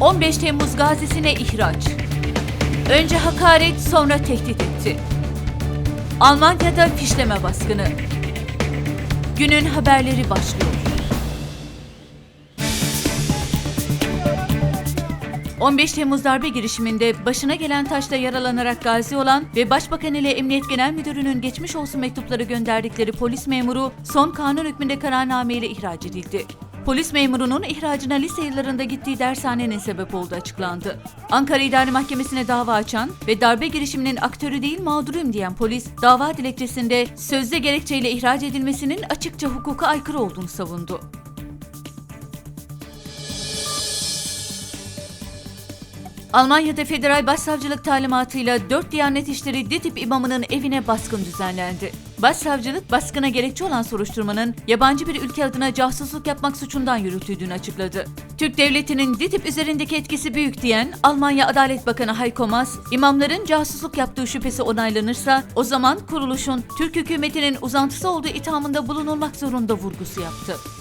15 Temmuz gazisine ihraç. Önce hakaret sonra tehdit etti. Almanya'da fişleme baskını. Günün haberleri başlıyor. 15 Temmuz darbe girişiminde başına gelen taşla yaralanarak gazi olan ve Başbakan ile Emniyet Genel Müdürü'nün geçmiş olsun mektupları gönderdikleri polis memuru son kanun hükmünde kararname ile ihraç edildi. Polis memurunun ihracına lise yıllarında gittiği dershanenin sebep olduğu açıklandı. Ankara İdare Mahkemesi'ne dava açan ve darbe girişiminin aktörü değil mağduruyum diyen polis, dava dilekçesinde sözde gerekçeyle ihraç edilmesinin açıkça hukuka aykırı olduğunu savundu. Almanya'da federal başsavcılık talimatıyla 4 Diyanet İşleri DİTİB imamının evine baskın düzenlendi. Başsavcılık baskına gerekçe olan soruşturmanın yabancı bir ülke adına casusluk yapmak suçundan yürütüldüğünü açıkladı. Türk devletinin DİTİB üzerindeki etkisi büyük diyen Almanya Adalet Bakanı Heiko Maas, imamların casusluk yaptığı şüphesi onaylanırsa o zaman kuruluşun Türk hükümetinin uzantısı olduğu ithamında bulunulmak zorunda vurgusu yaptı.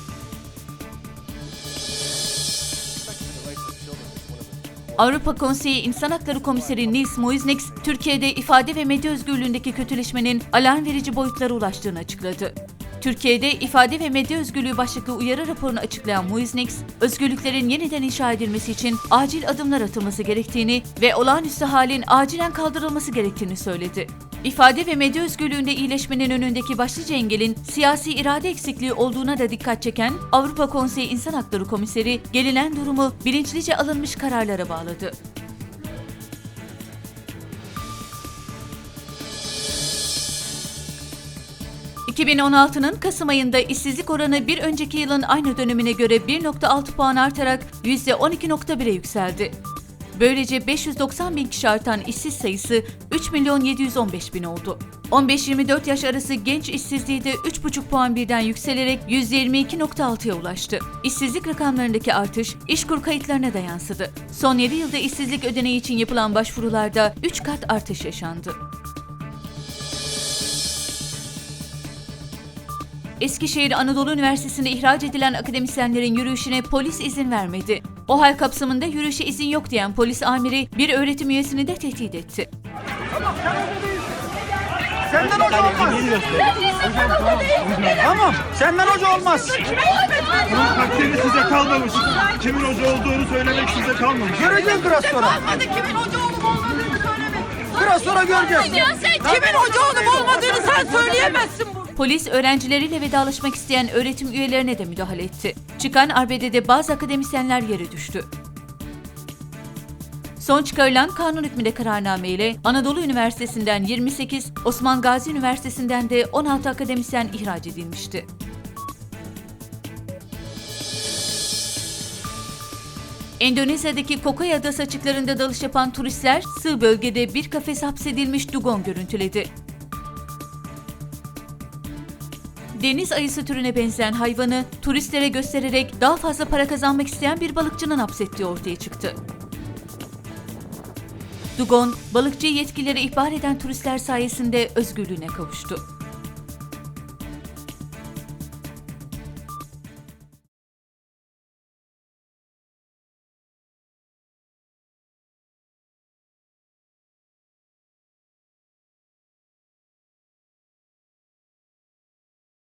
Avrupa Konseyi İnsan Hakları Komiseri Nils Muiznix, Türkiye'de ifade ve medya özgürlüğündeki kötüleşmenin alarm verici boyutlara ulaştığını açıkladı. Türkiye'de ifade ve medya özgürlüğü başlıklı uyarı raporunu açıklayan Muiznix, özgürlüklerin yeniden inşa edilmesi için acil adımlar atılması gerektiğini ve olağanüstü halin acilen kaldırılması gerektiğini söyledi. İfade ve medya özgürlüğünde iyileşmenin önündeki başlıca engelin siyasi irade eksikliği olduğuna da dikkat çeken Avrupa Konseyi İnsan Hakları Komiseri gelinen durumu bilinçlice alınmış kararlara bağladı. ...2016'nın Kasım ayında işsizlik oranı bir önceki yılın aynı dönemine göre 1.6 puan artarak %12.1'e yükseldi. Böylece 590 bin kişi artan işsiz sayısı 3 milyon 715 bin oldu. 15-24 yaş arası genç işsizliği de 3,5 puan birden yükselerek %22.6'ya ulaştı. İşsizlik rakamlarındaki artış işkur kayıtlarına da yansıdı. Son 7 yılda işsizlik ödeneği için yapılan başvurularda 3 kat artış yaşandı. Eskişehir Anadolu Üniversitesi'nde ihraç edilen akademisyenlerin yürüyüşüne polis izin vermedi. O hal kapsamında yürüyüşe izin yok diyen polis amiri bir öğretim üyesini de tehdit etti. Senden hoca olmaz. Tamam. Senden hoca olmaz. Bunun takdiri size kalmamış. Kimin hoca olduğunu söylemek size kalmamış. Göreceğiz biraz sonra. Hadi kimin hoca olup olmadığını söyleme. Biraz sonra göreceğiz. Ya sen kimin hoca olup olmadığını sen söyleyemezsin. Polis öğrencileriyle vedalaşmak isteyen öğretim üyelerine de müdahale etti. Çıkan arbedede bazı akademisyenler yere düştü. Son çıkarılan kanun hükmünde kararname ile Anadolu Üniversitesi'nden 28, Osman Gazi Üniversitesi'nden de 16 akademisyen ihraç edilmişti. Endonezya'daki Kokoy Adası açıklarında dalış yapan turistler sığ bölgede bir kafes hapsedilmiş dugon görüntüledi. Deniz ayısı türüne benzeyen hayvanı turistlere göstererek daha fazla para kazanmak isteyen bir balıkçının hapsettiği ortaya çıktı. Dugon, balıkçıyı yetkililere ihbar eden turistler sayesinde özgürlüğüne kavuştu.